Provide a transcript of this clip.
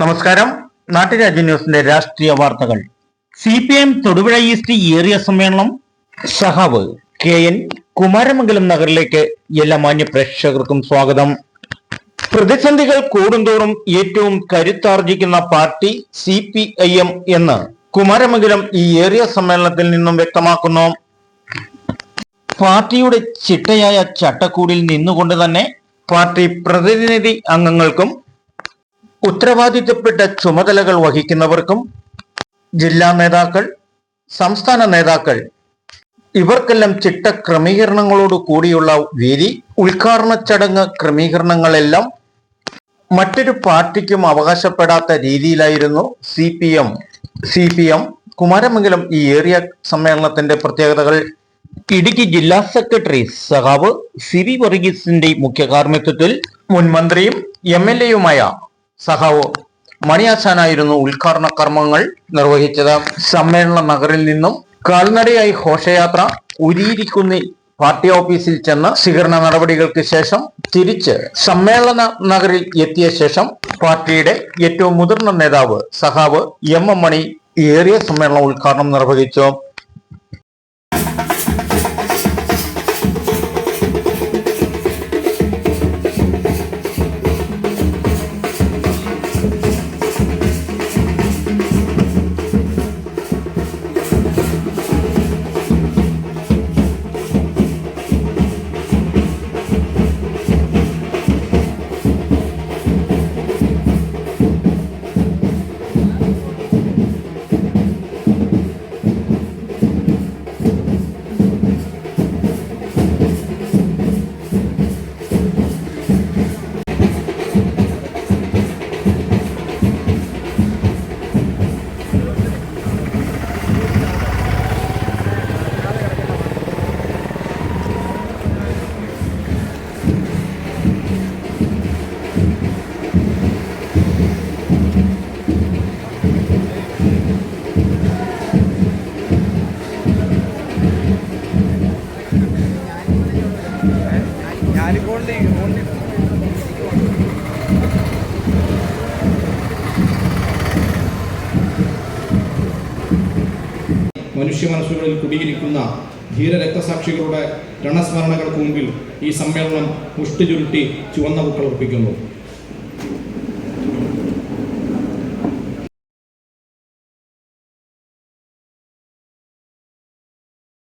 നമസ്കാരം. നാട്ടുരാജ്യ ന്യൂസിന്റെ രാഷ്ട്രീയ വാർത്തകൾ. C P M Thodupuzha east area സമ്മേളനം സഹാവ്. കെ എൻ കുമാരമംഗലം നഗറിലേക്ക് എല്ലാ മാന്യ പ്രേക്ഷകർക്കും സ്വാഗതം. പ്രതിസന്ധികൾ കൂടുന്തോറും ഏറ്റവും കരുത്താർജിക്കുന്ന party C P I M എന്ന് കുമാരമംഗലം ഈ ഏറിയ സമ്മേളനത്തിൽ നിന്നും വ്യക്തമാക്കുന്നു. പാർട്ടിയുടെ ചിട്ടയായ ചട്ടക്കൂടിൽ നിന്നുകൊണ്ട് തന്നെ പാർട്ടി പ്രതിനിധി അംഗങ്ങൾക്കും ഉത്തരവാദിത്തപ്പെട്ട ചുമതലകൾ വഹിക്കുന്നവർക്കും ജില്ലാ നേതാക്കൾ സംസ്ഥാന നേതാക്കൾ ഇവർക്കെല്ലാം ചിട്ട ക്രമീകരണങ്ങളോട് കൂടിയുള്ള വേദി ഉദ്ഘാടന ചടങ്ങ് ക്രമീകരണങ്ങളെല്ലാം മറ്റൊരു പാർട്ടിക്കും അവകാശപ്പെടാത്ത രീതിയിലായിരുന്നു C P M C P M Kumaramangalam ഈ ഏറിയ സമ്മേളനത്തിന്റെ പ്രത്യേകതകൾ ഇടുക്കി ജില്ലാ സെക്രട്ടറി സഹാവ് സി വി വർഗീസിന്റെ മുഖ്യ കാർമ്മിത്വത്തിൽ മുൻ മന്ത്രിയും എം എൽ എയുമായ സഹാവ് മണിയാസാനായിരുന്നു ഉദ്ഘാടന കർമ്മങ്ങൾ നിർവഹിച്ചത്. സമ്മേളന നഗറിൽ നിന്നും കാൽനടയായി ഘോഷയാത്ര ഉരിയിരിക്കുന്നി പാർട്ടി ഓഫീസിൽ ചെന്ന് സ്വീകരണ നടപടികൾക്ക് ശേഷം തിരിച്ച് സമ്മേളന നഗറിൽ എത്തിയ ശേഷം പാർട്ടിയുടെ ഏറ്റവും മുതിർന്ന നേതാവ് സഹാവ് എം എം മണി ഏറിയ സമ്മേളനം ഉദ്ഘാടനം നിർവഹിച്ചു. ഞാനിപ്പോൾ മനുഷ്യ മനസ്സുകളിൽ കുടിയിരിക്കുന്ന ധീര രക്തസാക്ഷികളുടെ രണസ്മരണകൾക്ക് മുമ്പിൽ ഈ സമ്മേളനം മുഷ്ടി ചുരുട്ടി ചുവന്ന അർപ്പിക്കുന്നു.